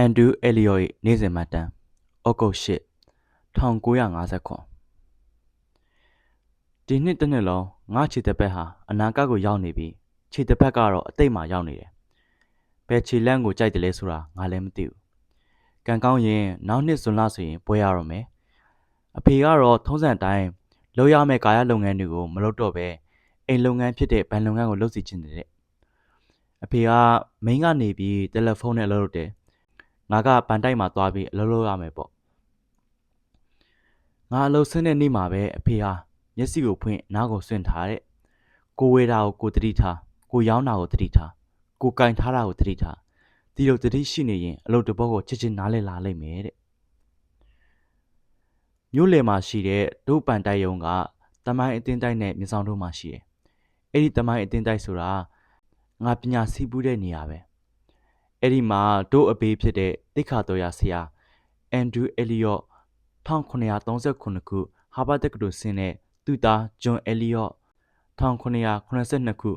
အန်ဒရူးအဲလီယော့၏နေ့စဉ်မှတ်တမ်းဩဂုတ်၈1959ဒီနှစ်တစ်နှစ်လုံးငါခြေတစ်ဘက်ဟာအနာဂတ်ကိုရောက်နေပြီးခြေတစ်ဘက်ကတော့အတိတ်မှာရောက်နေတယ်ဘယ်ခြေလန့်ကိုကြိုက်တယ်လဲဆိုတာငါလည်းမသိဘူးကံကောင်းရင်နောက်နှစ်ဇွန်လဆိုရင်ပွဲရတော့မယ်အဖေကတော့ထုံးစံအတိုင်းလုပ်ရမယ့်ကာယလုပ်ငန်းတွေကိုမလုပ်တော့ပဲအိမ်လုပ်ငန်းဖြစ်တဲ့ဘဏ်လုပ်ငန်းကိုလုပ်စီချင်တယ်တဲ့အဖေကမိန်းကနေပြီးတယ်လီဖုန်းနဲ့အလုပ်လုပ်တယ် ငါကဘန်တိုက်မှာသွားပြီးအလုပ်လုပ်ရမယ်ပေါ့ငါအလုပ်ဆင်းတဲ့နေ့မှာပဲအဖေဟာမျက်စိကိုဖွင့်နားကိုဆွင့်ထားတဲ့ကိုဝေတာကိုကိုတတိထားကိုရောင်းတာကိုတတိထားကိုကင်ထားတာကိုတတိထားဒီလိုတတိရှိနေရင်အလုပ်တစ်ဘောကိုချစ်ချင်းနားလဲလာလိမ့်မယ်တဲ့မြို့လယ်မှာရှိတဲ့ဒုတ်ပန်တိုက်ယုံကတမိုင်းအတင်းတိုက်နဲ့မြေဆောင်တို့မှာရှိတယ်အဲ့ဒီတမိုင်းအတင်းတိုက်ဆိုတာငါပညာစီးပူးတဲ့နေရာပဲ အဲ့ဒီမှာတို့အပေးဖြစ်တဲ့တိခါတော်ရဆရာအန်ဒရူးအဲလီယော့1939ခုဟာဗတ်တက္ကသိုလ်ဆင်းတဲ့သူ့သားဂျွန်အဲလီယော့1982ခု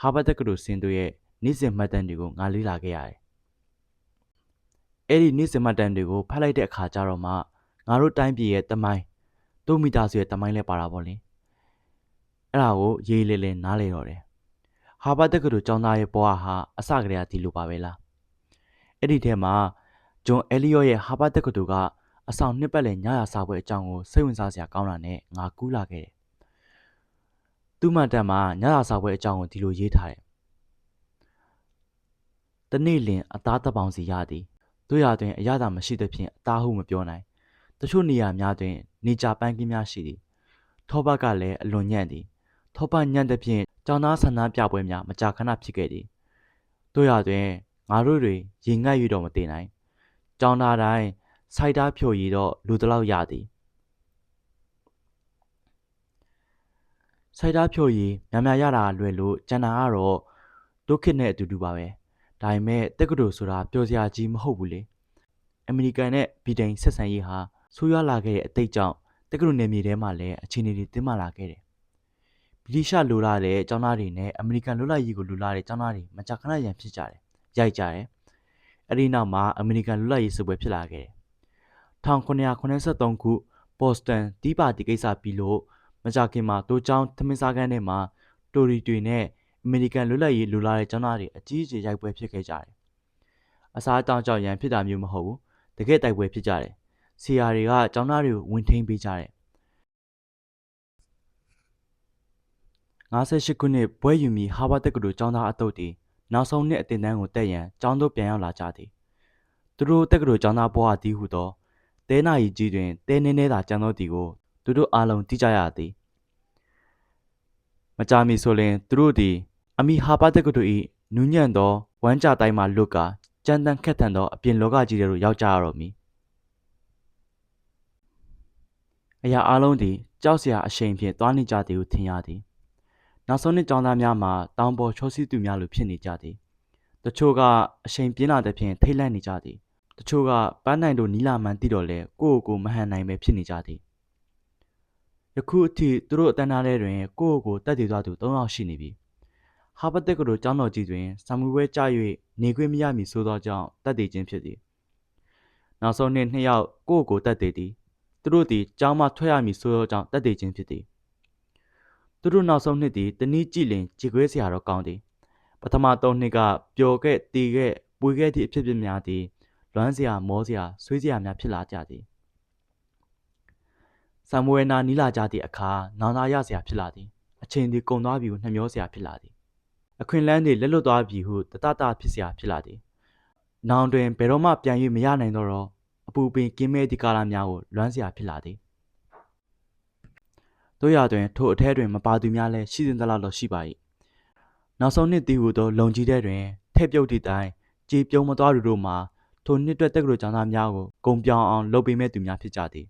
ဟာဗတ်တက္ကသိုလ်ဆင်းသူရဲ့နေ့စဉ်မှတ်တမ်းတွေကိုငါလေ့လာခဲ့ရတယ်။အဲ့ဒီနေ့စဉ်မှတ်တမ်းတွေကိုဖတ်လိုက်တဲ့အခါကျတော့မှငါတို့တိုင်းပြည်ရဲ့တမိုင်းတို့မိသားစုရဲ့တမိုင်းလဲပါတာပေါ့လေ။အဲ့ဒါကိုရေးလေးလေးနားလေတော့တယ်။ဟာဗတ်တက္ကသိုလ်ကျောင်းသားရဲ့ဘဝဟာအစကတည်းကဒီလိုပါပဲလား။ အဲ့ဒီထဲမှာဂျွန်အဲလီယော့ရဲ့ဟာဗတ်တက္ကသိုလ်ကအဆောင်နှစ်ပတ်လည်ညရာစာပွဲအကြောင်းကိုစိတ်ဝင်စားစရာကောင်းတာနဲ့ငါကူးလာခဲ့တယ်။သူ့မှတ်တမ်းမှာညရာစာပွဲအကြောင်းကိုဒီလိုရေးထားတယ်။တနေ့လင်အသားတပေါင်းစီရသည်။တို့ရတွင်အရသာမရှိသဖြင့်အသားဟုမပြောနိုင်။တချို့နေရာများတွင် နေကြပန်းကင်းများရှိသည်။ထောပတ်ကလည်းအလွန်ညံ့သည်။ထောပတ်ညံ့သဖြင့်ကျောင်းသားဆန္ဒပြပွဲများမကြာခဏဖြစ်ခဲ့သည်။တို့ရတွင် ငါတို့တွေရေငတ်၍တော့မတည်နိုင်။ကျောင်းသားတိုင်းစိုက်တားဖြိုရည်တော့လူတလောက်ရသည်စိုက်တားဖြိုရည်များများရတာလွယ်လို့ကျန်တာကတော့ဒုက္ခနဲ့အတူတူပါပဲဒါပေမဲ့တက္ကသိုလ်ဆိုတာပျော်စရာကြီးမဟုတ်ဘူးလေအမေရိကန်နဲ့ဗြိတိန်ဆက်ဆံရေးဟာဆိုးရွားလာခဲ့တဲ့အတိတ်ကြောင့်တက္ကသိုလ်နယ်မြေထဲမှာလည်းအခြေအနေတွေတင်းမာလာခဲ့တယ်ဗြိတိရှလိုလာတဲ့ကျောင်းသားတွေနဲ့အမေရိကန်လွတ်လပ်ရေးကိုလိုလာတဲ့ကျောင်းသားတွေမကြာခဏရန်ဖြစ်ကြတယ် ရိုက်ကြတယ်အဲ့ဒီနောက်မှာအမေရိကန်လွတ်လပ်ရေးစစ်ပွဲဖြစ်လာခဲ့တယ်1983ခုဘော့စတန်တီးပါတီကိစ္စပြီးလို့မကြခင်မှာတိုးချောင်းသမင်းစားခန်းထဲမှာတိုရီတွေနဲ့အမေရိကန်လွတ်လပ်ရေးလူလာတဲ့ကျောင်းသားတွေအကြီးအကျယ်ရိုက်ပွဲဖြစ်ခဲ့ကြတယ်။အစားအသောက်ကြောင့်ရန်ဖြစ်တာမျိုးမဟုတ်ဘူး။တကယ်တိုက်ပွဲဖြစ်ကြတယ်။ဆီယာတွေကကျောင်းသားတွေကိုဝင်ထိန်ပေးကြတယ်။58ခုနှစ်ဘွဲယူမီဟာဗတ်တက္ကသိုလ်ကျောင်းသားအတုပ်တွေ နောက်ဆုံးနှစ်အတင်တန်းကိုတက်ရန်ကျောင်းသို့ပြန်ရောက်လာကြသည်။သူတို့တက္ကသိုလ်ကျောင်းသားဘဝတည်ဟုသောတဲနာရီကြီးတွင်တဲနှင်းနှဲသာကြံသောသည်ကိုသူတို့အားလုံးသိကြရသည်မကြာမီဆိုလျှင်သူတို့သည်အမိဟာပါတက္ကသိုလ်၏နူးညံ့သောဝမ်းကြတိုင်းမှလွတ်ကာကြမ်းတမ်းခက်ထန်သောအပြင်လောကကြီးထဲသို့ရောက်ကြရတော့မည်အရာအလုံးသည်ကြောက်စရာအရှိန်ဖြင့်တွားနေကြသည်ဟုထင်ရသည် နောက်ဆုံးနှစ်ကျောင်းသားများမှာတောင်ပေါ်ချောစီသူများလိုဖြစ်နေကြသည်တချို့ကအရှိန်ပြင်းလာတဲ့ဖြင့်ထိတ်လန့်နေကြသည်တချို့ကပန်းနိုင်တို့နီလာမှန်တိတော့လဲကိုယ့်ကိုယ်မဟန်နိုင်ပဲဖြစ်နေကြသည်ယခုအထိသူတို့အတန်းသားထဲတွင်ကိုယ့်ကိုယ်တက်တည်သွားသူ၃ယောက်ရှိနေပြီဟာဘတ်တက်ကတို့ကျောင်းတော်ကြီးတွင်ဆာမူဝဲကြ၍နေခွင့်မရမီဆိုသောကြောင့်တက်တည်ခြင်းဖြစ်သည်နောက်ဆုံးနှစ်နှစ်ယောက်ကိုယ့်ကိုယ်တက်တည်သည်သူတို့သည်ကျောင်းမှထွက်ရမည်ဆိုသောကြောင့်တက်တည်ခြင်းဖြစ်သည် သူတို့နောက်ဆုံးနှစ်သည်တနည်းကြည့်လင်ကြည်ခွဲစရာတော့ကောင်းသည်ပထမသုံးနှစ်ကပျော်ခဲ့တည်ခဲ့ပွေခဲ့သည့်အဖြစ်အပျက်များသည်လွမ်းစရာမောစရာဆွေးစရာများဖြစ်လာကြသည်ဆမ်မွေနာနီးလာကြသည့်အခါနောင်သာရစရာဖြစ်လာသည်အချိန်သည်ကုန်သွားပြီဟုနှမျောစရာဖြစ်လာသည်အခွင့်လန်းသည်လက်လွတ်သွားပြီဟုတတတဖြစ်စရာဖြစ်လာသည်နောင်တွင်ဘယ်တော့မှပြန်၍မရနိုင်တော့အပူပင်ကင်းမဲ့သည့်ကာလများကိုလွမ်းစရာဖြစ်လာသည် တို့ရတွင်ထိုအထဲတွင်မပါသူများလည်းရှိစဉ်သလောက်တော့ရှိပါ၏နောက်ဆုံးနှစ်တည်ဟူသောလုံကြီးတဲ့တွင်ထဲ့ပြုတ်သည့်တိုင်ကြည်ပြုံးမသွားသူတို့မှာထိုနှစ်တွက်တက္ကသိုလ်ကျောင်းသားများကိုဂုံပြောင်အောင်လုပ်ပေးမဲ့သူများဖြစ်ကြသည်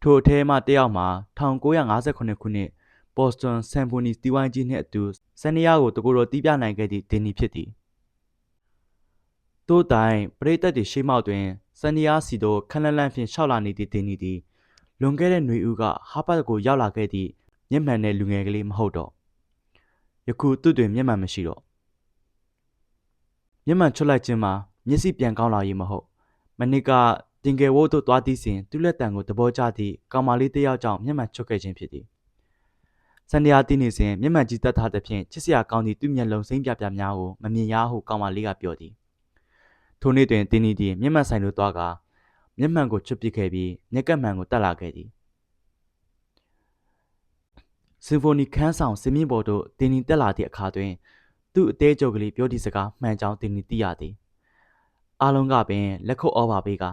ထိုအထဲမှတယောက်မှာ1958ခုနှစ်ဘော့စတွန်ဆမ်ဖိုနီတီဝိုင်းကြီးနှင့်အတူဆန်နီယာကိုတကူတော်တီးပြနိုင်ခဲ့သည့်ဒင်နီဖြစ်သည်တို့တိုင်ပရိသတ်တွေရှေးမောက်တွင်ဆန်နီယာစီတို့ခန်းလန်းလန်းဖြင့်ရှောက်လာနေသည့်ဒင်နီသည် လွန်ခဲ့တဲ့ຫນွေဦးကဟာဘတ်ကိုရောက်လာခဲ့သည့်မျက်မှန်တဲ့လူငယ်ကလေးမဟုတ်တော့ယခုသူ့တွင်မျက်မှန်မရှိတော့မျက်မှန်ချွတ်လိုက်ခြင်းမှာမျက်စိပြန်ကောင်းလာရေးမဟုတ်မနစ်ကတင်ကယ်ဝိုးတို့သွားသည်စဉ်သူ့လက်တံကိုသဘောကျသည့်ကောင်မလေးတစ်ယောက်ကြောင့်မျက်မှန်ချွတ်ခဲ့ခြင်းဖြစ်သည်စန္ဒယာတီးနေစဉ်မျက်မှန်ကြီးတက်ထားသဖြင့်ချစ်စရာကောင်းသည့်သူ့မျက်လုံးစိမ့်ပြပြများကိုမမြင်ရဟုကောင်မလေးကပြောသည်ထိုနေ့တွင်တင်းနီသည်မျက်မှန်ဆိုင်သို့သွားကာ မျက်မှန်ကိုချွတ်ပစ်ခဲ့ပြီးမျက်ကပ်မှန်ကိုတက်လာခဲ့သည်စင်ဖိုနီခန်းဆောင်စင်မြင့်ပေါ်သို့တင်းနီတက်လာသည့်အခါတွင် သူ့အသေးကြုတ်ကလေးပြောသည့်စကားမှန်ကြောင်းတင်းနီသိရသည်အားလုံးကပင်လက်ခုပ်ဩပါပေးကာ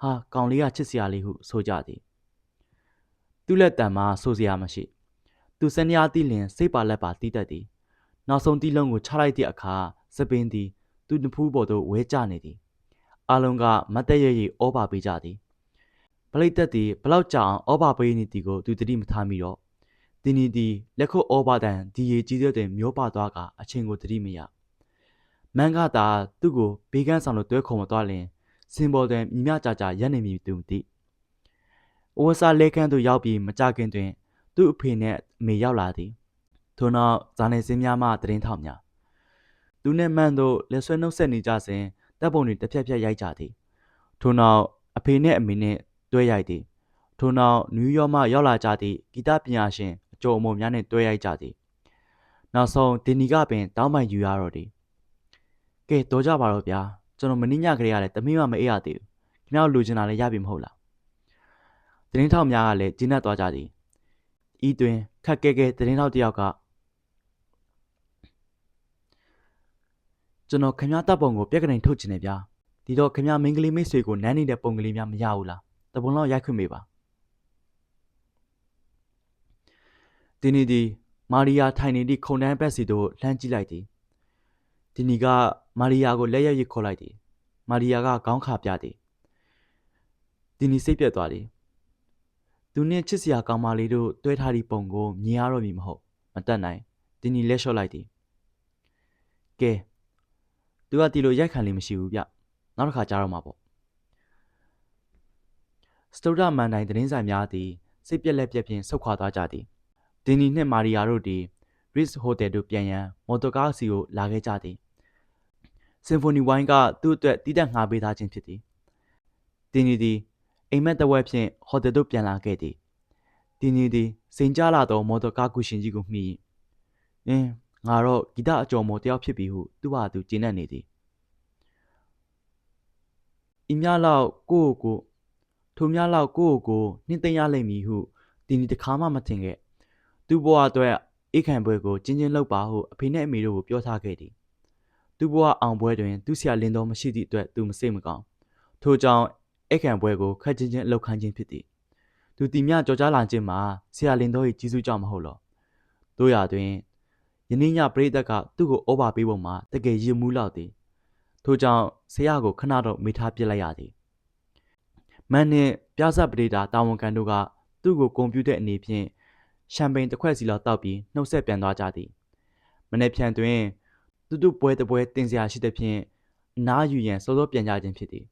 ဟာကောင်လေးကချစ်စရာလေးဟုဆိုကြသည်သူ့လက်တံမှာဆိုစရာမရှိသူစနေအားတီးလင်စိတ်ပါလက်ပါတီးတတ်သည် နောက်ဆုံးတီးလုံးကိုချလိုက်သည့်အခါစပင်းသည်သူ့နဖူးပေါ်သို့ဝဲကျနေသည် အားလုံးကမတ်တက်ရရဩပါပေးကြသည်ပလိတ်သက်သည်ဘလောက်ကြာအောင်ဩပါပေးနေသည်ကိုသူတတိမထားမိတော့တင်းနီသည်လက်ခုပ်ဩပါတန်ဒီရီကြီးတဲ့တွင်မျောပါသွားကအချိန်ကိုတတိမရမန်ကသာသူ့ကိုဘေးကန်းဆောင်လို့တွဲခုံမသွားလင်စင်ပေါ်တွင်မြမြကြာကြာရက်နေမည်သူမသိအဝဆာလဲခန်းသို့ရောက်ပြီးမကြခင်တွင် သူ့အဖေနှင့်အမေရောက်လာသည်ထို့နောက်ဇာနေစင်းများမှတရင်ထောက်များသူနှင့်မန်တို့လက်ဆွဲနှုတ်ဆက်နေကြစဉ် တပ်ပုံတွေတစ်ဖြက်ဖြက်ရိုက်ကြသည်ထို့နောက်အဖေနှင့်အမေနှင့်တွဲရိုက်သည်ထို့နောက်နယူးယောက်မှရောက်လာကြသည့်ဂီတပညာရှင်အကျော်အမော်များနှင့်တွဲရိုက်ကြသည်နောက်ဆုံးဒင်နီကပင်တောင်းပန်ယူရတော့သည်ကဲတော့ကြပါတော့ဗျာကျွန်တော်မင်းညကလေးကလည်းတမင်းမမအေးရသေးဘူးခင်ဗျားတို့လူချင်တာလည်းရပြီမဟုတ်လားတင်းထောက်များကလည်းကျင်းတ်သွားကြသည်ဤတွင်ခက်ခဲခဲတင်းထောက်တယောက်က ကျွန်တော်ခင်ဗျားတပ်ပုံကိုပြက်ကလေးထုတ်ချင်တယ်ဗျာဒီတော့ခင်ဗျားမင်းကလေးမိတ်ဆွေကိုနန်းနေတဲ့ပုံကလေးများမရဘူးလားတပုံလောက်ရိုက်ခွင့်ပေးပါဒီနီဒီမာရီယာထိုင်နေသည့်ခုံတန်းဘက်စီသို့လှမ်းကြည့်လိုက်သည်ဒီနီကမာရီယာကိုလက်ရရခေါ်လိုက်သည်မာရီယာကခေါင်းခါပြသည်ဒီနီစိတ်ပြက်သွားသည်သူနှင့်ချစ်စရာကောင်းမလေးတို့တွဲထားသည့်ပုံကိုမြင်ရတော့မည်မဟုတ်မတတ်နိုင်ဒီနီလက်လျှော့လိုက်သည်ကဲ သူကဒီလိုရိုက်ခံလေးမရှိဘူးဗျနောက်တစ်ခါကြားတော့မှာပေါ့စတုဒမန်တိုင်းသတင်းဆိုင်များသည်စိတ်ပြက်လက်ပြက်ဖြင့်ဆုတ်ခွာသွားကြသည်ဒင်နီနှင့်မာရီယာတို့သည် Ritz Hotel သို့ပြန်ရန်မော်တော်ကားစီကိုလာခဲ့ကြသည်စင်ဖိုနီဝိုင်းကသူ့အတွက်တီးတက်ငှားပေးထားခြင်းဖြစ်သည်ဒင်နီသည်အိမ်မက်တဝက်ဖြင့်ဟိုတယ်သို့ပြန်လာခဲ့သည်ဒင်နီသည်စိန်ကြလာသောမော်တော်ကားကူရှင်ကြီးကိုမှီအင်း ငါတော့ဂီတအကျော်မော်တယောက်ဖြစ်ပြီဟုသူ့ဟာသူကျင်းနေနေသည်ဤများလောက်ကိုယ့်ကိုယ်ကိုထိုများလောက်ကိုယ့်ကိုယ်ကိုနှင်းသိမ့်ရလိမ့်မည်ဟုဒီနီတခါမှမထင်ခဲ့သူ့ဘဝအတွက်အိတ်ခံပွဲကိုကျင်းချင်းလုပ်ပါဟုအဖေနဲ့အမေတို့ကိုပြောထားခဲ့သည်သူ့ဘဝအောင်ပွဲတွင်သူ့ဆရာလင်းတော်မရှိသည့်အတွက်သူမစိတ်မကောင်းထို့ကြောင့်အိတ်ခံပွဲကိုခက်ချင်းချင်းအလုပ်ခိုင်းခြင်းဖြစ်သည်သူတီမြကြော်ကြားလာခြင်းမှာဆရာလင်းတော်၏ကြီးစုကြောင့်မဟုတ်လောတို့ရတွင် ယနေ့ညပရိသတ်ကသူ့ကိုဩဘာပေးပုံမှာတကယ်ရင်မူးလောက်သည်ထို့ကြောင့်ဆရာကိုခဏတော့မိထားပြစ်လိုက်ရသည်မန်နှင့်ပြသပရိဒါတာဝန်ခံတို့ကသူ့ကိုကွန်ပျူတာအနေဖြင့်ရှမ်ပိန်တစ်ခွက်စီလောက်တောက်ပြီးနှုတ်ဆက်ပြန်သွားကြသည်မနေ့ဖြန်တွင်သူတို့ပွဲတပွဲတင်စရာရှိသဖြင့်အနားယူရန်စောစောပြန်ကြခြင်းဖြစ်သည်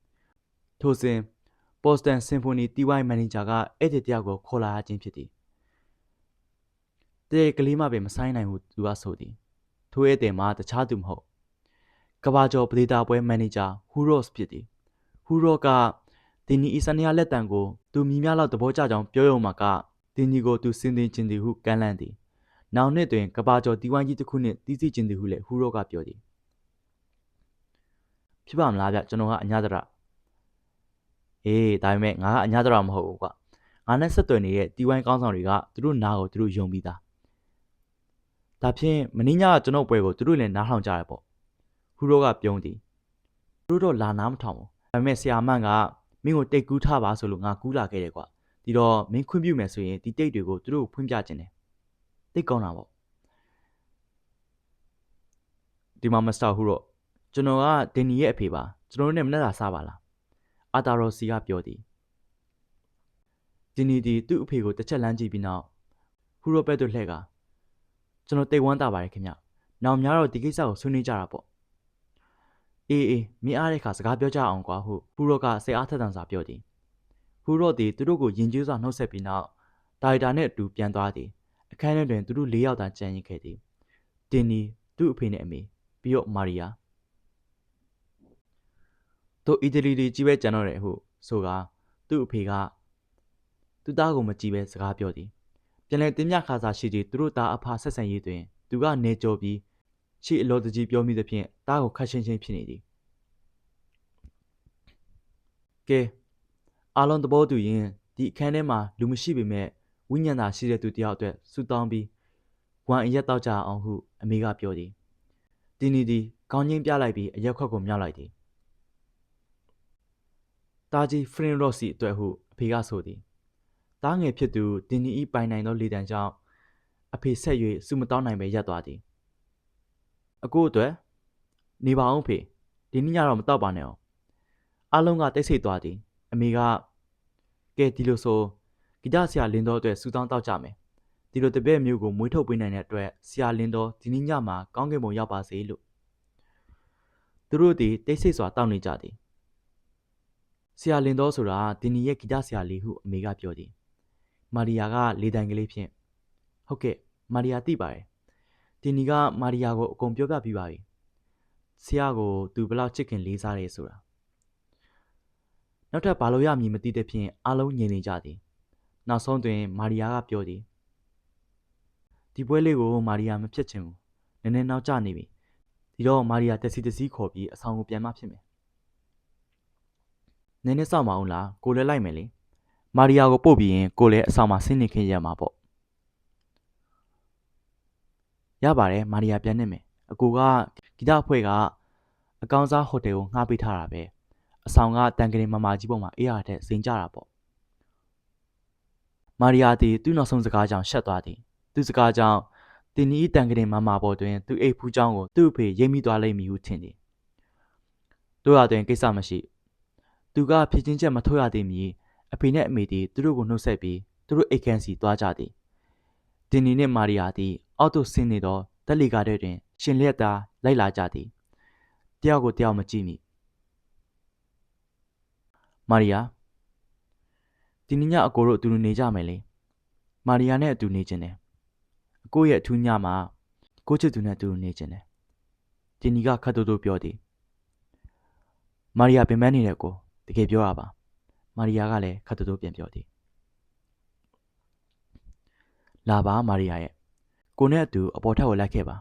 ထိုစဉ်ဘော့စတန်ဆင်ဖိုနီတီဝိုင်းမန်နေဂျာကဧည့်သည်တယောက်ကိုခေါ်လာခြင်းဖြစ်သည် တဲ့ကလေးမပင်မဆိုင်နိုင်ဟုသူကဆိုသည်ထိုဧည့်သည်မှာတခြားသူမဟုတ်ကဘာကျော်ပဒေတာပွဲမန်နေဂျာဟူရော့စ်ဖြစ်သည်ဟူရော့ကဒီနီအီဆန်နီယာလက်တံကိုသူမြည်များလောက်သဘောကျကြောင်းပြောရုံမှာကတင်းကြီးကိုသူစင်တင်ခြင်းသည်ဟုကမ်းလှမ်းသည်။နောင်နှစ်တွင်ကဘာကျော်တီဝိုင်းကြီးတစ်ခုနှင့်တီးစီခြင်းသည်ဟုလည်းဟူရော့ကပြောသည်။ဖြစ်ပါမလားဗျကျွန်တော်ကအညာတရ။အေးဒါပေမဲ့ငါကအညာတရမဟုတ်ဘူးကွာ။ငါနဲ့ဆက်သွယ်နေတဲ့တီဝိုင်းကောင်းဆောင်တွေကသူတို့နားကိုသူတို့ယုံပြီးသား။ ဒါဖြင့်မင်းညကကျွန်တော်ပွဲကိုသူတို့လည်းနားထောင်ကြရပေါ့။ဟူရော့ကပြုံးသည်။သူတို့တော့လာနားမထောင်ဘူး။ဒါပေမဲ့ဆရာမန်ကမင်းကိုတိတ်ကူးထားပါဆိုလို့ငါကူးလာခဲ့တယ်ကွာဒီတော့မင်းခွင့်ပြုမယ်ဆိုရင်ဒီတိတ်တွေကိုသူတို့ဖွင့်ပြခြင်းတယ်တိတ်ကောင်းတာပေါ့ဒီမှာမစတာဟုတော့ကျွန်တော်ကဒင်နီရဲ့အဖေပါကျွန်တော်တို့နဲ့မနေ့ကစားပါလားအာတာရော်စီကပြောသည်ဒင်နီဒီသူ့အဖေကိုတစ်ချက်လမ်းကြည့်ပြီးနောက်ဟူရောဘက်တို့လှည့်က ကျွန်တော်တိတ်ဝမ်းတာပါတယ်ခင်ဗျနောင်များတော့ဒီကိစ္စကိုဆွေးနွေးကြတာပေါ့အေးအေးမင်းအားတဲ့ခါစကားပြောကြအောင်ကွာဟုဟူရောကစိတ်အားထက်သန်စွာပြောသည်ဟူရော့သည်သူတို့ကိုယဉ်ကျေးစွာနှုတ်ဆက်ပြီးနောက်ဒါရိုက်တာနှင့်အတူပြန်သွားသည်အခန်းထဲတွင်သူတို့၄ယောက်သာကျန်ရစ်ခဲ့သည်တင်နီသူ့အဖေနှင့်အမေပြီးတော့မာရီယာတို့အီတလီတွေကြီးပဲကြံတော့တယ်ဟုဆိုကသူ့အဖေကသူ့သားကိုမကြည့်ပဲစကားပြောသည် ပြန်လဲတင်မြခါစာရှိသည့်သူတို့သားအဖဆက်ဆံရေးတွင်သူကနေကြော်ပြီးရှေ့အလောတကြီးပြောမိသဖြင့်သားကိုခတ်ရှင်းရှင်းဖြစ်နေသည်ကဲအားလုံးသဘောတူရင်ဒီအခန်းထဲမှာလူမရှိပေမဲ့ဝိညာဉ်သာရှိတဲ့သူတစ်ယောက်အတွက်ဆူတောင်းပြီးဝမ်အရက်တော့ကြအောင်ဟုအမေကပြောသည်တင်းနီသည်ကောင်းချင်းပြလိုက်ပြီးအရက်ခွက်ကိုမြောက်လိုက်သည်တာကြီးဖရင်ရော့စီအတွက်ဟုအဖေကဆိုသည် တားငယ်ဖြစ်သူတင်းနီဤပိုင်နိုင်သောလေတံကြောင့်အဖေဆက်၍စူမတောင်းနိုင်ပဲရပ်သွားသည်အကိုအတွက်နေပါအောင်ဖေဒီနေ့ညတော့မတော့ပါနဲ့အောင်အားလုံးကတိတ်ဆိတ်သွားသည်အမေကကဲဒီလိုဆိုဂီတဆရာလင်းတော်အတွက်စူတောင်းတောက်ကြမယ်ဒီလိုတပည့်မျိုးကိုမွေးထုတ်ပေးနိုင်တဲ့အတွက်ဆရာလင်းတော်ဒီနေ့ညမှာကောင်းကင်ဘုံရောက်ပါစေလို့သူတို့သည်တိတ်ဆိတ်စွာတောက်နေကြသည်ဆရာလင်းတော်ဆိုတာဒီနီရဲ့ဂီတဆရာလေးဟုအမေကပြောသည် မာရီယာကလေတိုင်ကလေးဖြင့်ဟုတ်ကဲ့မာရီယာသိပါတယ်ဒီနီကမာရီယာကိုအကုန်ပြောပြပြီးပါပြီဆရာကိုသူဘလောက်ချစ်ခင်လေးစားတယ်ဆိုတာနောက်ထပ်ဘာလို့ရမည်မသိတဲ့ဖြင့်အားလုံးငြိမ်နေကြသည်နောက်ဆုံးတွင် မာရီယာကပြောသည်ဒီပွဲလေးကိုမာရီယာမဖြစ်ချင်ဘူးနည်းနည်းနောက်ကျနေပြီဒီတော့မာရီယာတက်စီတစီခေါ်ပြီးအဆောင်ကိုပြန်မှဖြစ်မယ်နည်းနည်းစောင့်မအောင်လားကိုလည်းလိုက်မယ်လေ မာရီယာကိုပို့ပြီးရင်ကိုလည်းအဆောင်မှာဆင်းနေခင်းရမှာပေါ့ရပါတယ်မာရီယာပြန်နေမယ်အကူကဂီတအဖွဲ့ကအကောင်းစားဟိုတယ်ကိုငှားပေးထားတာပဲအဆောင်ကတန်ကလေးမမကြီးပေါ်မှာအေးရတဲ့စိန်ကြတာပေါ့မာရီယာသည်သူ့နောက်ဆုံးစကားကြောင့်ရှက်သွားသည်သူစကားကြောင့်တင်နီတန်ကလေးမမပေါ်တွင်သူအိတ်ဖူးချောင်းကိုသူ့အဖေရိပ်မိသွားလိမ့်မည်ဟုထင်သည်တို့ရတွင်ကိစ္စမရှိသူကဖြစ်ချင်းချက်မထုတ်ရသေးမီ အဖေနဲ့အမေသည်သူတို့ကိုနှုတ်ဆက်ပြီးသူတို့အိတ်ခန်းစီသွားကြသည်တင်နီနှင့်မာရီယာသည်အောက်သို့ဆင်းနေသောတက်လီကားထဲတွင် ရှင်လျက်သားလိုက်လာကြသည်တယောက်ကိုတယောက်မကြည့်မိမာရီယာဒီနေ့ညအကိုတို့အတူတူနေကြမယ်လေမာရီယာနဲ့အတူနေခြင်းတယ်အကိုရဲ့အထူးညမှာကိုချစ်သူနဲ့အတူတူနေခြင်းတယ်တင်နီကခတ်တူတူပြောသည်မာရီယာပင်ပန်းနေတဲ့ကိုတကယ်ပြောရပါ မာရီယာကလည်းခတ်တူတူပြန်ပြောသည်လာပါမာရီယာရဲ့ကိုနဲ့အတူအပေါ်ထက်ကိုလိုက်ခဲ့ပါ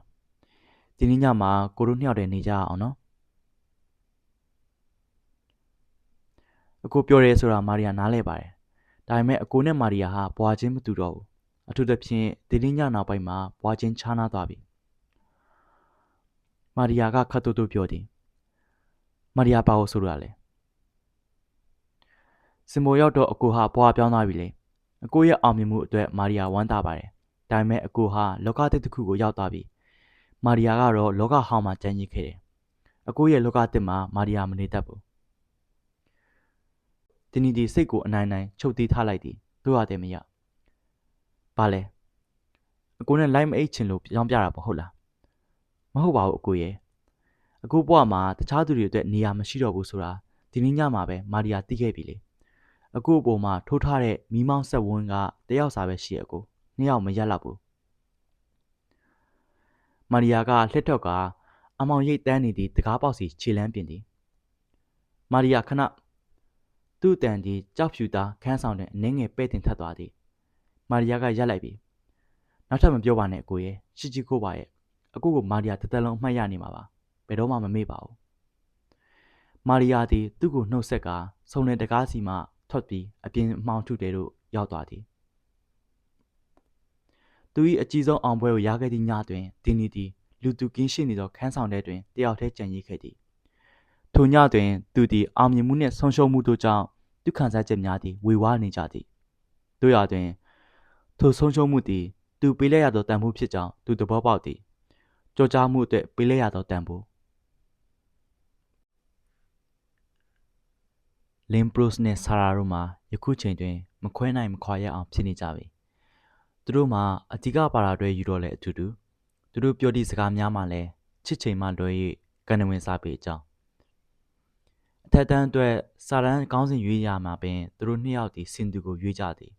ဒီနေ့ညမှာကိုတို့နှစ်ယောက်တည်းနေကြအောင်နော်အကိုပြောရဲဆိုတာမာရီယာနားလဲပါတယ်ဒါပေမဲ့အကိုနဲ့မာရီယာဟာဘွာချင်းမတူတော့ဘူးအထူးသဖြင့်ဒီနေ့ညနောက်ပိုင်းမှာဘွာချင်းခြားနာသွားပြီမာရီယာကခတ်တူတူပြောသည်မာရီယာဘာလို့ဆိုရလဲ စင်မိုရောက်တော့အကိုဟာဘွာပြောင်းသွားပြီလေအကိုရဲ့အောင်မြင်မှုအတွက်မာရီယာဝမ်းသာပါတယ်ဒါပေမဲ့အကိုဟာလောကတစ်တစ်ခုကိုရောက်သွားပြီမာရီယာကတော့လောကဟောင်းမှာကြံ့ရစ်ခဲ့တယ်အကိုရဲ့လောကတစ်မှာမာရီယာမနေတတ်ဘူးတင်းနီဒီစိတ်ကိုအနိုင်နိုင်ချုပ်တီးထားလိုက်သည်တို့ရတယ်မရဘာလဲအကိုနဲ့လိုက်မအိတ်ချင်လို့ပြောင်းပြတာပေါ့ဟုတ်လားမဟုတ်ပါဘူးအကိုရဲ့အကိုဘွားမှာတခြားသူတွေအတွက်နေရာမရှိတော့ဘူးဆိုတာဒီနေ့ညမှာပဲမာရီယာသိခဲ့ပြီလေ အကိုအပေါ်မှာထိုးထားတဲ့မီးမောင်းဆက်ဝန်းကတယောက်စာပဲရှိရအကိုနှစ်ယောက်မရက်တော့ဘူးမာရီယာကလှက်တော့ကအမောင်ရိတ်တန်းနေသည့်တကားပေါက်စီခြေလမ်းပြင်သည်မာရီယာခဏသူ့တန်ဒီကြောက်ဖြူသားခန်းဆောင်တဲ့အနှင်းငယ်ပဲ့တင်ထပ်သွားသည်မာရီယာကရက်လိုက်ပြီနောက်ထပ်မပြောပါနဲ့အကိုရဲ့ရှိချီကိုပါရဲ့အကိုကိုမာရီယာတစ်သက်လုံးအမှတ်ရနေမှာပါဘယ်တော့မှမမေ့ပါဘူးမာရီယာသည်သူ့ကိုနှုတ်ဆက်ကစုံတဲ့တကားစီမှ ထွက်ပြီးအပြင်အမှောင်ထုတဲသို့ရောက်သွားသည်သူ၏အကြီးဆုံးအောင်ပွဲကိုရခဲ့သည့်ညတွင်ဒီနီသည်လူသူကင်းရှိနေသောခန်းဆောင်ထဲတွင်တယောက်တည်းကြံ့ရည်ခဲ့သည်ထိုညတွင်သူသည်အောင်မြင်မှုနှင့်ဆုံးရှုံးမှုတို့ကြောင့်သူခံစားချက်များသည်ဝေဝါးနေကြသည်တို့ရတွင်ထိုဆုံးရှုံးမှုသည်သူပေးလိုက်ရသောတန်ဖိုးဖြစ်ကြောင်းသူသဘောပေါက်သည်ကြောကြားမှုအတွက်ပေးလိုက်ရသောတန်ဖိုး လင်ပရိုစ်နှင့်ဆာရာတို့မှာယခုချိန်တွင်မခွဲနိုင်မခွာရအောင်ဖြစ်နေကြပြီသူတို့မှာအဓိကပါတာတွေယူတော့လဲအတူတူသူတို့ပြောသည့်စကားများမှလည်းချစ်ချိန်မှလွဲ၍ကန်နဝင်စားပေကြောင်းအထက်တန်းအတွက်စာတန်းကောင်းစဉ်ရွေးရမှာပင်သူတို့နှစ်ယောက်သည်စင်သူကိုရွေးကြသည်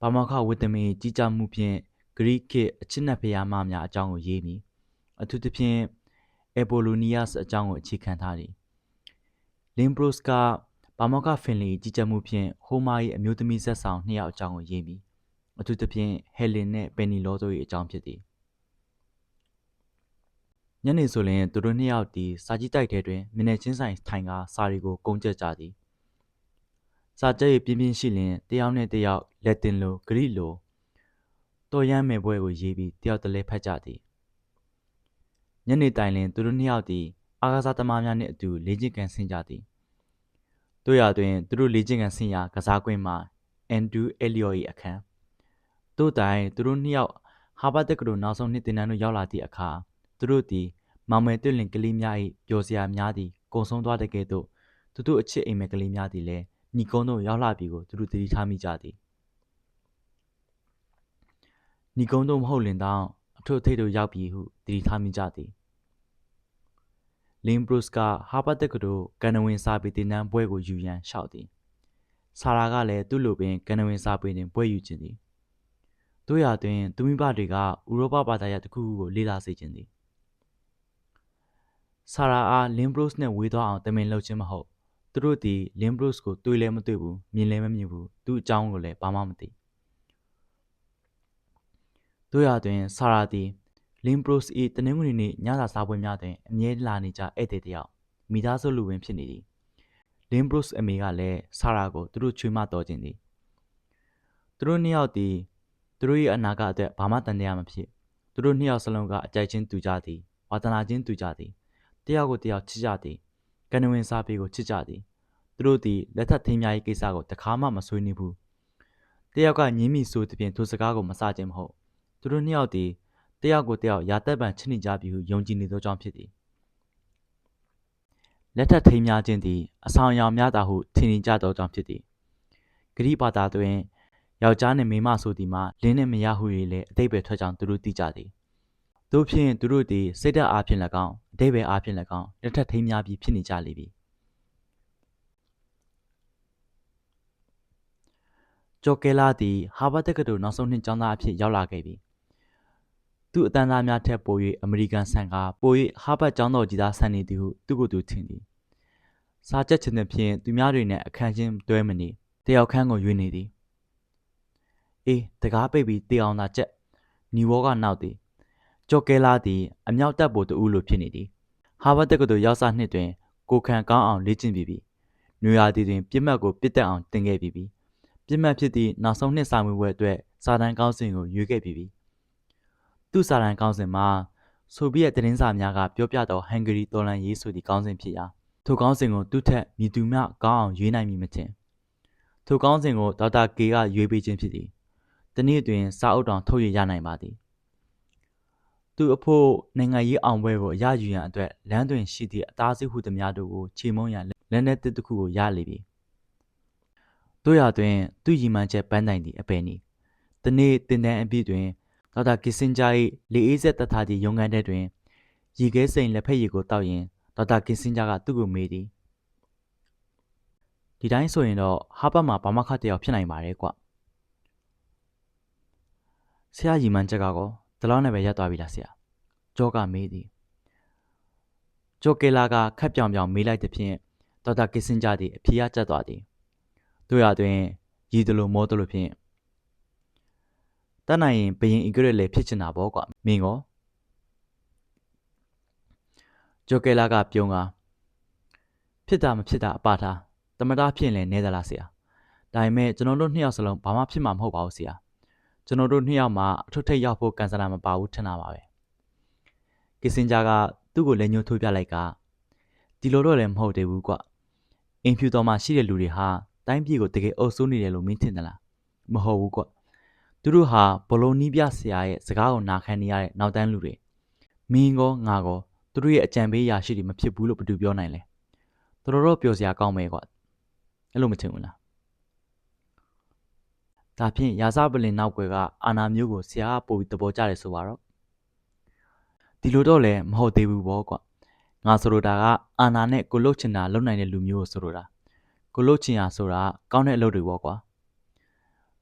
ဘာမောခဝီတမင်ကြီးကြမှုဖြင့်ဂရိခေတ်အချစ်နက်ဖျားမများအကြောင်းကိုရေးမိအထူးသဖြင့်အေပိုလိုနီယပ်စ်အကြောင်းကိုအခြေခံထားသည် လင်ဘရုစ်ကဘာမော့ကဖင်လီကြီးကြပ်မှုဖြင့်ဟိုမာ၏အမျိုးသမီးဆက်ဆောင်နှစ်ယောက်အကြောင်းကိုရေးမိအထူးသဖြင့်ဟယ်လင်နှင့်ပယ်နီလောတို့၏အကြောင်းဖြစ်သည်ညနေဆိုရင်သူတို့နှစ်ယောက်သည်စာကြည့်တိုက်ထဲတွင်မျက်နှာချင်းဆိုင်ထိုင်ကာစာရီကိုကုန်းကျက်ကြသည်စာကြက်၏ပြင်းပြင်းရှိလျင်တယောက်နှင့်တယောက်လက်တင်လိုဂရိလိုတော်ရမ်းမယ်ပွဲကိုရေးပြီးတယောက်တလဲဖတ်ကြသည်ညနေတိုင်လင်သူတို့နှစ်ယောက်သည် အာကာသသမားများနှင့်အတူလေ့ကျင့်ကန်ဆင်းကြသည်တို့ရာတွင်သူတို့လေ့ကျင့်ကန်ဆင်းရာကစားကွင်းမှာအန်ဒူအဲလီယို၏အခန်းတို့တိုင်သူတို့နှစ်ယောက်ဟာဘတ်တက္ကသိုလ်နောက်ဆုံးနှစ်သင်တန်းသို့ရောက်လာသည့်အခါသူတို့သည်မောင်မယ်တွေ့လင်ကလေးများ၏ပျော်စရာများသည်ကုံဆုံးသွားတဲ့ကဲ့သို့သူတို့အချစ်အိမ်မက်ကလေးများသည်လည်းညီကုန်းသို့ရောက်လာပြီကိုသူတို့သတိထားမိကြသည်ညီကုန်းသို့မဟုတ်လင်တောင်အထွတ်အထိပ်သို့ရောက်ပြီဟုသတိထားမိကြသည် လင်ဘရုစ်ကဟာဘတ်တက္ကသိုလ်ကန်နဝင်စာပေတင်တန်းပွဲကိုယူရန်လျှောက်သည်ဆာရာကလည်းသူ့လိုပင်ကန်နဝင်စာပေတွင်ပွဲယူခြင်းသည်တို့ရာတွင်သူမိဘတွေကဥရောပဘာသာရပ်တစ်ခုခုကိုလေ့လာစေခြင်းသည်ဆာရာအားလင်ဘရုစ်နှင့်ဝေးသွားအောင်တမင်လှုပ်ခြင်းမဟုတ်သူတို့သည်လင်ဘရုစ်ကိုတွေ့လည်းမတွေ့ဘူးမြင်လည်းမမြင်ဘူးသူ့အကြောင်းကိုလည်းဘာမှမသိတို့ရာတွင်ဆာရာသည် လင်ဘရုစ်၏တနင်္ဂနွေနေ့ညစာစားပွဲများတွင်အမြဲလာနေကြဧည့်သည်တယောက်မိသားစုလူဝင်ဖြစ်နေသည်လင်ဘရုစ်အမေကလည်းဆာရာကိုသူတို့ချွေးမတော်ခြင်းသည်သူတို့နှစ်ယောက်သည်သူတို့၏အနာဂတ်အတွက်ဘာမှတန်တရားမဖြစ်သူတို့နှစ်ယောက်စလုံးကအကြိုက်ချင်းတူကြသည်ဝါသနာချင်းတူကြသည်တယောက်ကိုတယောက်ချစ်ကြသည်ကနဝင်စာပေကိုချစ်ကြသည်သူတို့သည်လက်ထပ်ထိမ်းများရေးကိစ္စကိုတခါမှမဆွေးနွေးဘူးတယောက်ကညင်းမိဆိုသည်ဖြင့်သူစကားကိုမစခြင်းမဟုတ်သူတို့နှစ်ယောက်သည် တယောက်ကိုတယောက်ရာသက်ပံချစ်နေကြပြီဟုယုံကြည်နေသောကြောင့်ဖြစ်သည်လက်ထပ်ထိမ်းများခြင်းသည်အဆောင်အယောင်များသာဟုထင်နေကြသောကြောင့်ဖြစ်သည်ဂရိပါတာတွင်ယောက်ျားနှင့်မိန်းမဆိုသည်မှာလင်းနှင့်မရဟု၍လည်းအတိတ်ပဲထွက်ကြောင်းသူတို့သိကြသည်တို့ဖြင့်သူတို့သည်စိတ်ဓာတ်အားဖြင့်၎င်းအတိတ်ပဲအားဖြင့်၎င်းလက်ထပ်ထိမ်းများပြီးဖြစ်နေကြလိမ့်ပြီကျော်ကဲလာသည်ဟာဗတ်တက္ကသိုလ်နောက်ဆုံးနှစ်ကျောင်းသားအဖြစ်ရောက်လာခဲ့ပြီ သူ့အတန်းသားများထက်ပို၍အမေရိကန်ဆန်ကပို၍ဟာဗတ်ကျောင်းတော်ကြီးသားဆန်နေသည်ဟုသူ့ကိုယ်သူထင်သည်စားချက်ခြင်းဖြင့်သူများတွေနဲ့အခန်းချင်းတွဲမနေတယောက်ခန်းကိုရွေးနေသည်အေးတကားပိတ်ပြီးတေအောင်သာကြက်ညီဝေါကနောက်သည်ကျော်ကဲလာသည်အမြောက်တပ်ဖို့တူလို့ဖြစ်နေသည်ဟာဗတ်တက္ကသိုလ်ရောက်စားနှစ်တွင်ကိုခံကောင်းအောင်လေ့ကျင့်ပြီးပြီ။နွေရာသီတွင်ပြစ်မှတ်ကိုပြစ်တက်အောင်တင်ခဲ့ပြီးပြီ။ပြစ်မှတ်ဖြစ်သည့်နောက်ဆုံးနှစ်စာမေးပွဲအတွက်စာတမ်းကောင်းစဉ်ကိုရွေးခဲ့ပြီးပြီ။ သူ့စာတမ်းကောင်းစဉ်မှာဆိုဗီယက်သတင်းစာများကပြောပြသောဟန်ဂရီတော်လှန်ရေးဆိုသည့်ကောင်းစဉ်ဖြစ်ရာထိုကောင်းစဉ်ကိုသူ့ထက်မြည်သူမျှကောင်းအောင်ရွေးနိုင်မည်မထင်။ထိုကောင်းစဉ်ကိုဒေါက်တာကေကရွေးပေးခြင်းဖြစ်သည်။တနေ့တွင်စာအုပ်တောင်ထုတ်ရရနိုင်ပါသည်သူအဖို့နိုင်ငံရေးအောင်ပွဲကိုအရယူရန်အတွက်လမ်းတွင်ရှိသည့်အသားစုဟုသမျှတို့ကိုချေမှုန်းရန်လက်နက်တစ်တစ်ခုကိုရလေပြီတို့ရတွင် သူ့ရည်မှန်းချက်ပန်းတိုင်သည့်အပယ်နီတနေ့တင်တန်းအပြည့်တွင် ဒေါက်တာကစ်စင်ဂျာ၏လေအေးဆက်တထားသည့်ရုံးခန်းထဲတွင်ရီခဲစိန်လက်ဖက်ရည်ကိုတောက်ရင်ဒေါက်တာကစ်စင်ဂျာကသူ့ကိုမေးသည်ဒီတိုင်းဆိုရင်တော့ဟာဘတ်မှာဘာမခတယောက်ဖြစ်နိုင်ပါတယ်ကွဆရာရီမှန်းချက်ကကောဒီလောက်နဲ့ပဲရပ်သွားပြီလားဆရာကြောကမေးသည်ဂျိုကေလာကခက်ပြောင်ပြောင်မေးလိုက်သည်ဖြင့်ဒေါက်တာကစ်စင်ဂျာသည်အဖြေရကျသွားသည်တို့ရတွင်ရည်တလို့မောတလို့ဖြင့် တတ်နိုင်ရင်ဘရင်အီဂရက်လည်းဖြစ်ချင်တာပေါ့ကွာမင်းကောဂျိုကေလာကပြုံးကဖြစ်တာမဖြစ်တာအပထားတမတာဖြစ်ရင်လည်းနေသလားဆရာဒါပေမဲ့ကျွန်တော်တို့နှစ်ယောက်စလုံးဘာမှဖြစ်မှာမဟုတ်ပါဘူးဆရာကျွန်တော်တို့နှစ်ယောက်မှအထွတ်ထိပ်ရောက်ဖို့ကန်ဆယ်လာမပါဘူးထင်တာပါပဲကစ်စင်ဂျာကသူ့ကိုလက်ညှိုးထိုးပြလိုက်ကဒီလိုတော့လည်းမဟုတ်သေးဘူးကွအင်ဖြူတော်မှာရှိတဲ့လူတွေဟာတိုင်းပြည်ကိုတကယ်အုပ်စိုးနေတယ်လို့မင်းထင်သလားမဟုတ်ဘူးကွ သူတို့ဟာဘလိုနီးပြဆရာရဲ့စကားကိုနာခံနေရတဲ့နောက်တန်းလူတွေမင်းကောငါကောသူတို့ရဲ့အကြံပေးရာရှိတွေမဖြစ်ဘူးလို့ဘယ်သူပြောနိုင်လဲတော်တော်ပျော်စရာကောင်းမယ်ကွအဲ့လိုမထင်ဘူးလားဒါဖြင့်ရာဇပလင်နောက်ွယ်ကအာနာမျိုးကိုဆရာကပို့ပြီးသဘောကျတယ်ဆိုပါတော့ဒီလိုတော့လည်းမဟုတ်သေးဘူးပေါ့ကွာငါဆိုလိုတာကအာနာနဲ့ကိုလုတ်ချင်တာလုံနိုင်တဲ့လူမျိုးကိုဆိုလိုတာကိုလုတ်ချင်ရဆိုတာကောင်းတဲ့အလုပ်တွေပေါ့ကွာ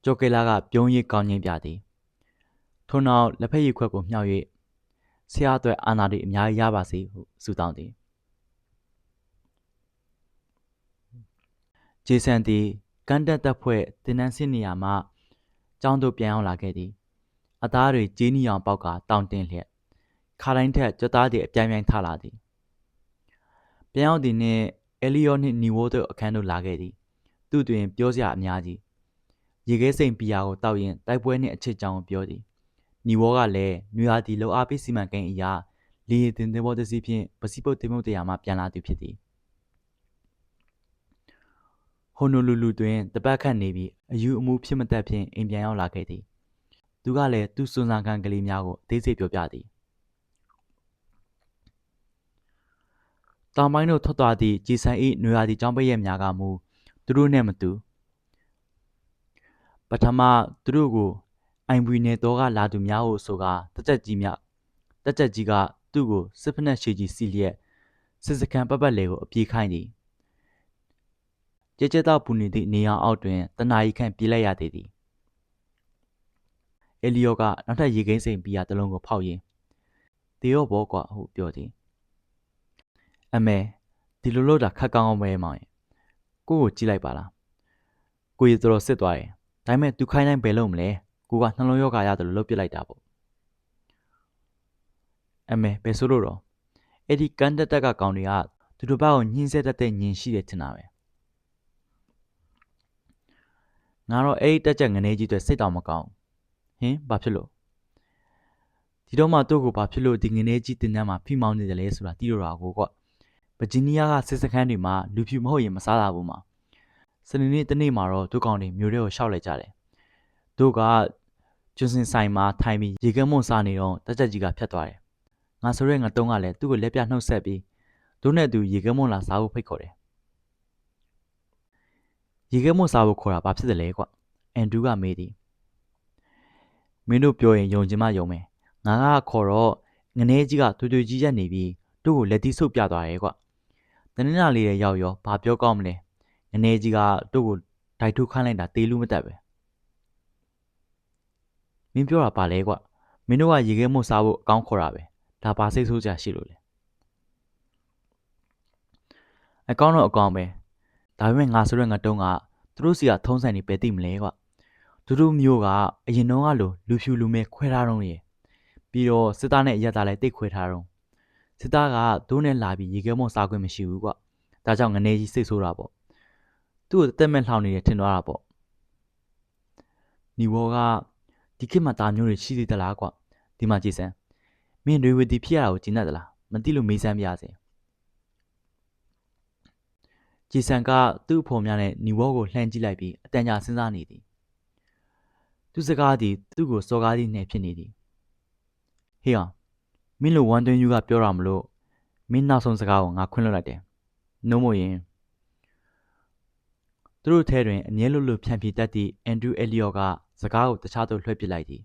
ဂျိုကေလာကပြုံးရည်ကောင်းငင်းပြသည်ထို့နောက်လက်ဖက်ရည်ခွက်ကိုမြှောက်၍ဆရာအတွက်အာနာတွေအများကြီးရပါစေဟုဆုတောင်းသည်ဂျေဆန်သည်ကန်တက်တပ်ဖွဲ့တင်နန်းစစ်နေရာမှကျောင်းသို့ပြန်ရောက်လာခဲ့သည်အသားတွေကြေးနီအောင်ပေါက်ကတောင့်တင်းလျက်ခါတိုင်းထက်ကြွက်သားသည်အပြိုင်ပြိုင်ထလာသည်ပြန်ရောက်သည်နှင့်အဲလီယောနှင့်နီဝိုတို့အခန်းသို့လာခဲ့သည်သူတွင်ပြောစရာအများကြီး ရေခဲစိမ်ပီယာကိုတောက်ရင်တိုက်ပွဲနှင့်အချစ်ကြောင်းကိုပြောသည်နီဝေါကလည်းနွေရာသီလောအားပေးစီမံကိန်းအရာလေယာဉ်တင်သင်္ဘောတစ်စီးဖြင့်ပစိပုတ်တင်မုတ်တရားမှပြန်လာသူဖြစ်သည်ဟိုနိုလူလူတွင်တပတ်ခန့်နေပြီးအယူအမူဖြစ်မတတ်ဖြင့်အိမ်ပြန်ရောက်လာခဲ့သည်သူကလည်းသူ့စွန်ဆာခံကလေးများကိုအသေးစိတ်ပြောပြသည်တောင်ပိုင်းသို့ထွက်သွားသည့်ကြည်ဆန်၏နွေရာသီကျောင်းပိတ်ရက်များကမူသူတို့နှင့်မတူ ပထမသူတို့ကိုအိုင်ဘွေနယ်တော်ကလာသူများဟုဆိုကာတက်ကြက်ကြီးများတက်ကြက်ကြီးကသူ့ကိုစစ်ဖက်နှက်ရှည်ကြီးစီလျက်စစ်စခန်းပတ်ပတ်လေကိုအပြေးခိုင်းသည်ကြဲကြဲတော့ပူနေသည့်နေရောင်အောက်တွင်တနာရီခန့်ပြေးလိုက်ရသေးသည်အဲလီယောကနောက်ထပ်ရေကိန်းစိမ်ပီယာတစ်လုံးကိုဖောက်ရင်းတေရောဘောကွာဟုပြောသည်အမေဒီလိုလို့တာခက်ကောင်းအောင်ပဲမောင်ရင်ကိုကိုကြည့်လိုက်ပါလားကိုရီတော်တော်စစ်သွားတယ် ဒါပေမဲ့သူခိုင်းတိုင်းဘယ်လုံးမလဲကိုကနှလုံးရောဂါရတယ်လို့လုပ်ပစ်လိုက်တာပေါ့အမေဘယ်ဆိုလို့တော့အဲ့ဒီကန်တက်တက်ကကောင်တွေကသူတို့ဘက်ကိုညှင်းဆဲတတ်တဲ့ညင်ရှိတယ်ထင်တာပဲငါတော့အဲ့ဒီတက်ချက်ငနေကြီးတွေစိတ်တောင်မကောင်းဟင်ဘာဖြစ်လို့ဒီတော့မှသူ့ကိုဘာဖြစ်လို့ဒီငနေကြီးတင်တန်းမှာဖိမောင်းနေတယ်လဲဆိုတာသိတော့တာကိုကွဗဂျီးနီးယားကစစ်စခန်းတွေမှာလူဖြူမဟုတ်ရင်မစားတာဘူးမှာ စနေနေ့တနေ့မှာတော့သူကောင်တွေမျိုးတွေကိုရှောက်လိုက်ကြတယ်တို့ကကျွန်းစင်ဆိုင်မှာထိုင်ပြီးရေကဲမွန်စားနေတော့တက်ချက်ကြီးကဖြတ်သွားတယ်ငါဆိုရဲငါတုံးကလည်းသူ့ကိုလက်ပြနှုတ်ဆက်ပြီးတို့နဲ့သူရေကဲမွန်လာစားဖို့ဖိတ်ခေါ်တယ်ရေခဲမွတ်စားဖို့ခေါ်တာဘာဖြစ်တယ်လဲကွအန်ဒရူးကမေးသည်မင်းတို့ပြောရင်ယုံချင်မှယုံမယ်ငါကခေါ်တော့ငနေကြီးကတွေ့တွေ့ကြီးရက်နေပြီးတို့ကိုလက်သီးဆုပ်ပြသွားတယ်ကွတနင်္လာလေးရဲ့ရောက်ရောဘာပြောကောင်းမလဲ ငနေကြီးကတို့ကိုဒိုက်ထုခိုင်းလိုက်တာတေးလူမတက်ပဲမင်းပြောတာပါလဲကွမင်းတို့ကရေခဲမွတ်စားဖို့အကောင်းခေါ်တာပဲဒါဘာစိတ်ဆိုးကြရှိလို့လဲအကောင်းတော့အကောင်းပဲဒါပေမဲ့ငါဆိုတဲ့ငါတုံးကသူတို့စီကထုံးစံနေပဲသိမလဲကွာသူတို့မျိုးကအရင်တော့ကလိုလူဖြူလူမဲခွဲထားတော့ရေပြီးတော့စစ်သားနဲ့အရက်သားလည်းတိတ်ခွဲထားတော့စစ်သားကဒိုးနဲ့လာပြီးရေခဲမုံစားခွင့်မရှိဘူးကွာဒါကြောင့်ငနေကြီးစိတ်ဆိုးတာပေါ့ သူ့ကိုတက်မဲ့လှောင်နေတယ်ထင်သွားတာပေါ့ညီဘောကဒီခေတ်မှာဒါမျိုးတွေရှိသေးသလားကွာဒီမှာကြည်စမ်းမင်းတွေဝတီဖြစ်ရတာကိုကျင်းတတ်သလားမသိလို့မေးစမ်းပြရစေကြည်ဆန်ကသူ့အဖေများနဲ့ညီဝေါကိုလှမ်းကြည့်လိုက်ပြီးအတန်ကြာစဉ်းစားနေသည်သူစကားသည်သူ့ကိုစော်ကားသည့်နှင့်ဖြစ်နေသည်ဟေးအောင်မင်းလိုဝမ်တွင်းယူကပြောတာမလို့မင်းနောက်ဆုံးစကားကိုငါခွင့်လွှတ်လိုက်တယ်နှုံးမို့ရင် သူတို့ထဲတွင် အမြဲလိုလို ဖြန့်ဖြေတတ်သည့် အန်ဒရူးအဲလီယောကစကားကို တခြားသို့ လွှဲပစ်လိုက်သည်